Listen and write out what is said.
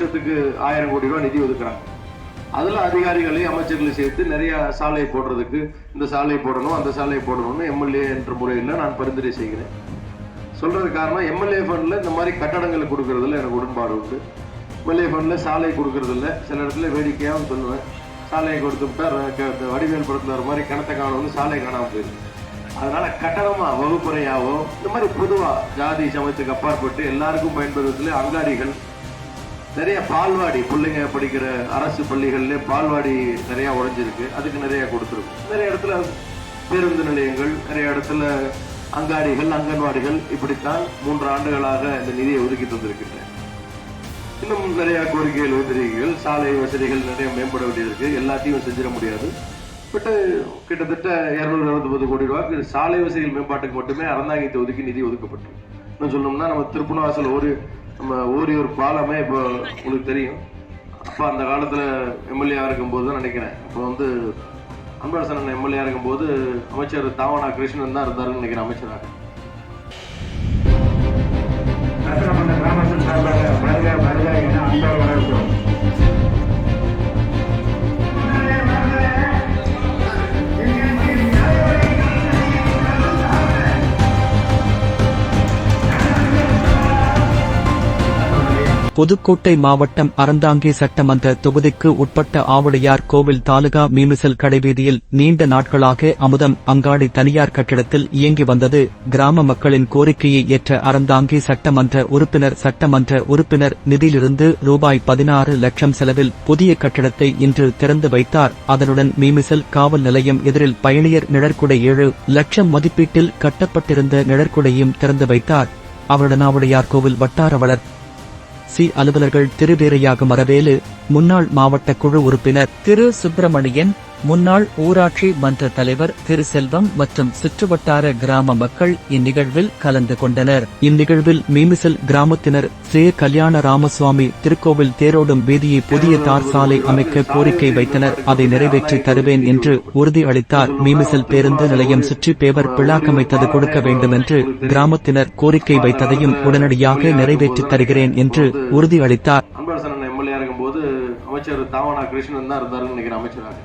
வருஷத்துக்கு ஆயிரம் கோடி ரூபாய் நிதி ஒதுக்குறாங்க. அதில் அதிகாரிகளையும் அமைச்சர்களை சேர்த்து நிறைய சாலை போடுறதுக்கு இந்த சாலை போடணும் அந்த சாலை போடணும்னு எம்எல்ஏ என்ற முறையில் நான் பரிந்துரை செய்கிறேன். சொல்கிறது காரணம் எம்எல்ஏ ஃபண்டில் இந்த மாதிரி கட்டடங்கள் கொடுக்கறதுல எனக்கு உடன்பாடு உண்டு. எம்எல்ஏ ஃபண்டில் சாலை கொடுக்கறதில்ல. சில இடத்துல வேடிக்கையாகவும் சொல்லுவேன். சாலையை கொடுத்து விட்டா க- வடிவேல் படத்தில் வர மாதிரி கிணத்தை காணணும்னு சாலை காணாமல் போயிருக்கு அதனால கட்டணமாக வகுப்பறையாகவும் இந்த மாதிரி பொதுவாக ஜாதி சமயத்துக்கு அப்பாற்பட்டு எல்லாருக்கும் பயன்படுறதுல அங்காடிகள் நிறைய பால்வாடி பிள்ளைங்க படிக்கிற அரசு பள்ளிகள்ல பால்வாடி நிறைய உடைஞ்சிருக்கு. அதுக்கு நிறைய கொடுத்துருக்கும். நிறைய இடத்துல பேருந்து நிலையங்கள் நிறைய இடத்துல அங்காடிகள் அங்கன்வாடிகள் இப்படித்தான் மூன்று ஆண்டுகளாக இந்த நிதியை ஒதுக்கி தந்திருக்கின்றன இன்னும் நிறைய கோரிக்கைகள் வைத்திருக்கீர்கள். சாலை வசதிகள் நிறைய மேம்பட வேண்டியிருக்கு. எல்லாத்தையும் செஞ்சிட முடியாது. பட் கிட்டத்தட்ட இருநூறு அறுபது கோடி ரூபாய்க்கு சாலை வசதிகள் மேம்பாட்டுக்கு மட்டுமே அறந்தாங்கத்தை ஒதுக்கி நிதி ஒதுக்கப்பட்டு இன்னும் சொல்லணும்னா நம்ம திருப்பணவாசல் ஒரு நம்ம ஓரியூர் பாலமே இப்போ உங்களுக்கு தெரியும். அப்போ அந்த காலத்தில் எம்எல்ஏ இருக்கும்போது தான் நினைக்கிறேன். இப்போ வந்து அன்பரசன் எம்எல்ஏ இருக்கும்போது அமைச்சர் தாவனா கிருஷ்ணன் தான் இருந்தாருன்னு நினைக்கிறேன் அமைச்சராக. புதுக்கோட்டை மாவட்டம் அறந்தாங்கி சட்டமன்ற தொகுதிக்கு உட்பட்ட ஆவடையார் கோவில் தாலுகா மீமிசல் கடைவீதியில் நீண்ட நாட்களாக அமுதம் அங்காடி தனியார் கட்டிடத்தில் இயங்கி வந்தது. கிராம மக்களின் கோரிக்கையை ஏற்ற அறந்தாங்கி சட்டமன்ற உறுப்பினர் சட்டமன்ற உறுப்பினர் நிதியிலிருந்து ரூபாய் பதினாறு லட்சம் செலவில் புதிய கட்டிடத்தை இன்று திறந்து வைத்தார். அதனுடன் மீமிசல் காவல் நிலையம் எதிரில் பயணியர் நிழற்குடை ஏழு லட்சம் மதிப்பீட்டில் கட்டப்பட்டிருந்த நிழற்குடையும் திறந்து வைத்தார். அவருடன் ஆவுடையார் கோவில் வட்டார வளர் சி அலுவலர்கள் திருவேரையாக மரவேலு முன்னாள் மாவட்ட குழு உறுப்பினர் திரு சுப்பிரமணியன் முன்னாள் ஊராட்சி மன்ற தலைவர் திரு செல்வம் மற்றும் சுற்றுவட்டார கிராம மக்கள் இந்நிகழ்வில் கலந்து கொண்டனர். இந்நிகழ்வில் மீமிசல் கிராமத்தினர் ஸ்ரீ கல்யாண ராமசுவாமி திருக்கோவில் தேரோடும் வீதியை புதிய தார் சாலை அமைக்க கோரிக்கை வைத்தனர். அதை நிறைவேற்றி தருவேன் என்று உறுதி அளித்தார் மீமிசல் பேருந்து நிலையம் சுற்றி பேவர் பிளாக்கமைத்தது கொடுக்க வேண்டும் என்று கிராமத்தினர் கோரிக்கை வைத்ததையும் உடனடியாக நிறைவேற்றித் தருகிறேன் என்று உறுதி அளித்தார் அமைச்சர் தாவனா கிருஷ்ணன் தான் இருந்தாருன்னு நினைக்கிறேன் அமைச்சராக.